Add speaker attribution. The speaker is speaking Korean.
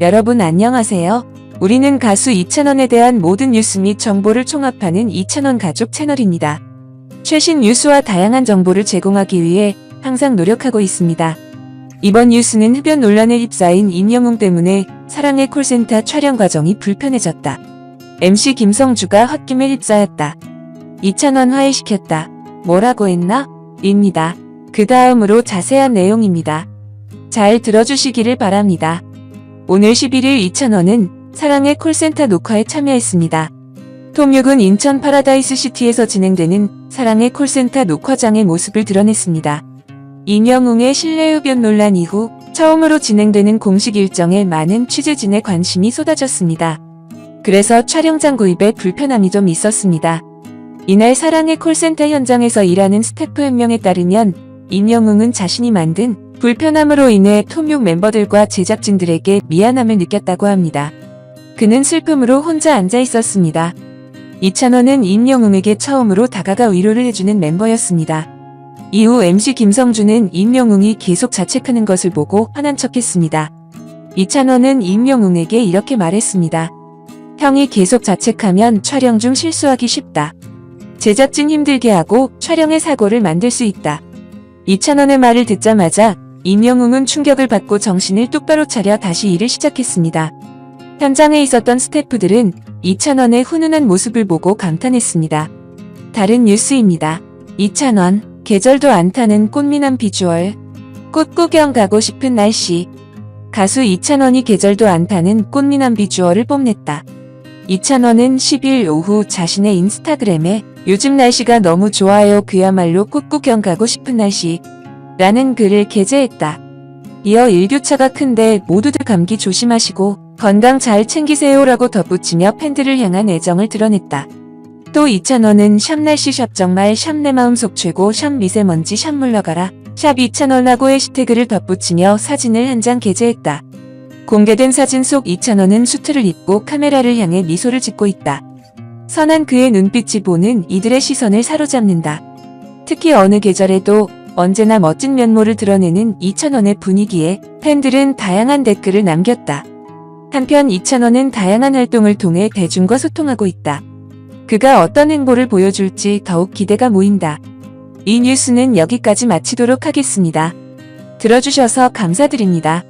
Speaker 1: 여러분 안녕하세요. 우리는 가수 이찬원에 대한 모든 뉴스 및 정보를 총합하는 이찬원 가족 채널입니다. 최신 뉴스와 다양한 정보를 제공하기 위해 항상 노력하고 있습니다. 이번 뉴스는 흡연 논란에 휩싸인 임영웅 때문에 사랑의 콜센터 촬영 과정이 불편해졌다. MC 김성주가 홧김에 휩싸였다. 이찬원 화해시켰다. 뭐라고 했나? 입니다. 그 다음으로 자세한 내용입니다. 잘 들어주시기를 바랍니다. 오늘 11일 이찬원은 사랑의 콜센터 녹화에 참여했습니다. 톰육은 인천 파라다이스 시티에서 진행되는 사랑의 콜센터 녹화장의 모습을 드러냈습니다. 임영웅의 실내 흡연 논란 이후 처음으로 진행되는 공식 일정에 많은 취재진의 관심이 쏟아졌습니다. 그래서 촬영장 구입에 불편함이 좀 있었습니다. 이날 사랑의 콜센터 현장에서 일하는 스태프 한 명에 따르면 임영웅은 자신이 만든 불편함으로 인해 톰육 멤버들과 제작진들에게 미안함을 느꼈다고 합니다. 그는 슬픔으로 혼자 앉아 있었습니다. 이찬원은 임영웅에게 처음으로 다가가 위로를 해주는 멤버였습니다. 이후 MC 김성주는 임영웅이 계속 자책하는 것을 보고 화난 척했습니다. 이찬원은 임영웅에게 이렇게 말했습니다. 형이 계속 자책하면 촬영 중 실수하기 쉽다. 제작진 힘들게 하고 촬영의 사고를 만들 수 있다. 이찬원의 말을 듣자마자 임영웅은 충격을 받고 정신을 똑바로 차려 다시 일을 시작했습니다. 현장에 있었던 스태프들은 이찬원의 훈훈한 모습을 보고 감탄했습니다. 다른 뉴스입니다. 이찬원, 계절도 안 타는 꽃미남 비주얼. 꽃구경 가고 싶은 날씨. 가수 이찬원이 계절도 안 타는 꽃미남 비주얼을 뽐냈다. 이찬원은 10일 오후 자신의 인스타그램에 요즘 날씨가 너무 좋아요 그야말로 꽃구경 가고 싶은 날씨 라는 글을 게재했다. 이어 일교차가 큰데 모두들 감기 조심하시고 건강 잘 챙기세요라고 덧붙이며 팬들을 향한 애정을 드러냈다. 또 이찬원은 샵 날씨 샵 정말 샵 내 마음속 최고 샵 미세먼지 샵 물러가라 샵 이찬원라고 해시태그를 덧붙이며 사진을 한 장 게재했다. 공개된 사진 속 이찬원은 수트를 입고 카메라를 향해 미소를 짓고 있다. 선한 그의 눈빛이 보는 이들의 시선을 사로잡는다. 특히 어느 계절에도 언제나 멋진 면모를 드러내는 이찬원의 분위기에 팬들은 다양한 댓글을 남겼다. 한편 이찬원은 다양한 활동을 통해 대중과 소통하고 있다. 그가 어떤 행보를 보여줄지 더욱 기대가 모인다. 이 뉴스는 여기까지 마치도록 하겠습니다. 들어주셔서 감사드립니다.